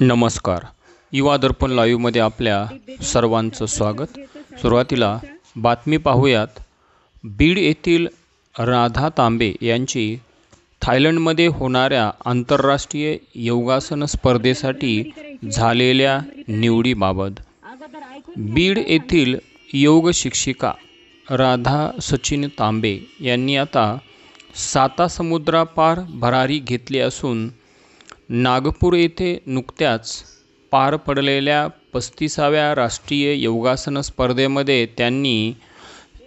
नमस्कार. युवा दर्पण लाईव्हमध्ये आपल्या सर्वांचं स्वागत. सुरुवातीला बातमी पाहूयात. बीड येथील राधा तांबे यांची थायलंडमध्ये होणाऱ्या आंतरराष्ट्रीय योगासन स्पर्धेसाठी झालेल्या निवडीबाबत. बीड येथील योग शिक्षिका राधा सचिन तांबे यांनी आता सातासमुद्रापार भरारी घेतली असून नागपूर येथे नुकत्याच पार पडलेल्या पस्तीसाव्या राष्ट्रीय योगासन स्पर्धेमध्ये त्यांनी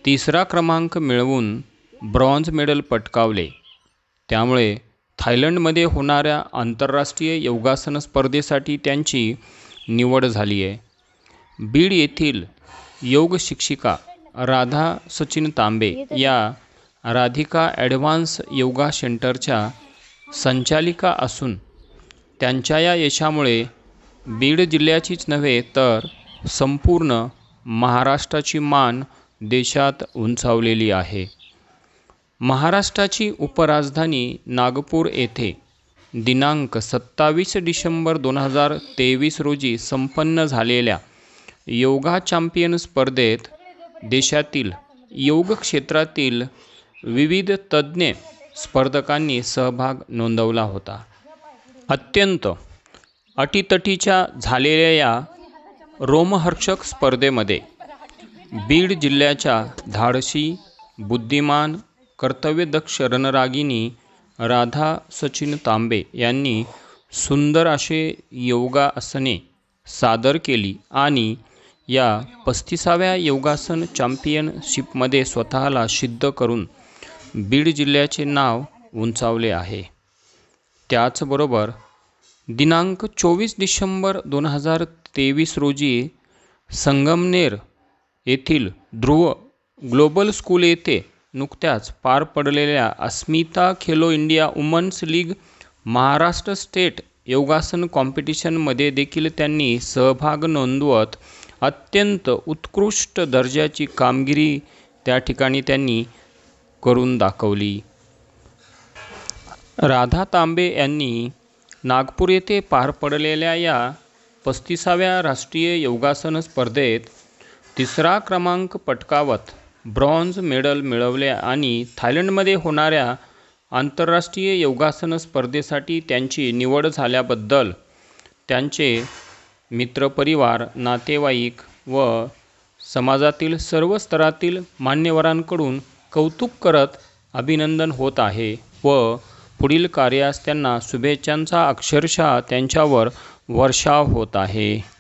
तिसरा क्रमांक मिळवून ब्रॉन्झ मेडल पटकावले. त्यामुळे थायलंडमध्ये होणाऱ्या आंतरराष्ट्रीय योगासन स्पर्धेसाठी त्यांची निवड झाली आहे. बीड येथील योग शिक्षिका राधा सचिन तांबे या राधिका ॲडव्हान्स योगा सेंटरच्या संचालिका असून त्यांच्या या यशामुळे बीड जिल्ह्याचीच नव्हे तर संपूर्ण महाराष्ट्राची मान देशात उंचावलेली आहे. महाराष्ट्राची उपराजधानी नागपूर येथे दिनांक सत्तावीस डिसेंबर दोन हजार तेवीस रोजी संपन्न झालेल्या योगा चॅम्पियन स्पर्धेत देशातील योग क्षेत्रातील विविध तज्ज्ञ स्पर्धकांनी सहभाग नोंदवला होता. अत्यंत अटीतटीच्या झालेल्या या रोमहर्षक स्पर्धेमध्ये बीड जिल्ह्याच्या धाडसी बुद्धिमान कर्तव्यदक्ष रणरागिणी राधा सचिन तांबे यांनी सुंदर असे योगासने सादर केली आणि या पस्तीसाव्या योगासन चॅम्पियनशिपमध्ये स्वतःला सिद्ध करून बीड जिल्ह्याचे नाव उंचावले आहे. त्याचबरोबर दिनांक चोवीस डिसेंबर दोन हजार तेवीस रोजी संगमनेर येथील ध्रुव ग्लोबल स्कूल येथे नुकत्याच पार पडलेल्या Asmita Khelo India womens league Maharashtra state yogasana कॉम्पिटिशनमध्ये देखील त्यांनी सहभाग नोंदवत अत्यंत उत्कृष्ट दर्जाची कामगिरी त्या ठिकाणी त्यांनी करून दाखवली. राधा तांबे यांनी नागपूर येथे पार पडलेल्या या पस्तीसाव्या राष्ट्रीय योगासन स्पर्धेत तिसरा क्रमांक पटकावत ब्रॉन्झ मेडल मिळवले आणि थायलंडमध्ये होणाऱ्या आंतरराष्ट्रीय योगासन स्पर्धेसाठी त्यांची निवड झाल्याबद्दल त्यांचे मित्रपरिवार नातेवाईक व समाजातील सर्व स्तरातील मान्यवरांकडून कौतुक करत अभिनंदन होत आहे व पुढील कार्यास त्यांना शुभेच्छांचा अक्षरशः त्यांच्यावर वर्षाव होत आहे.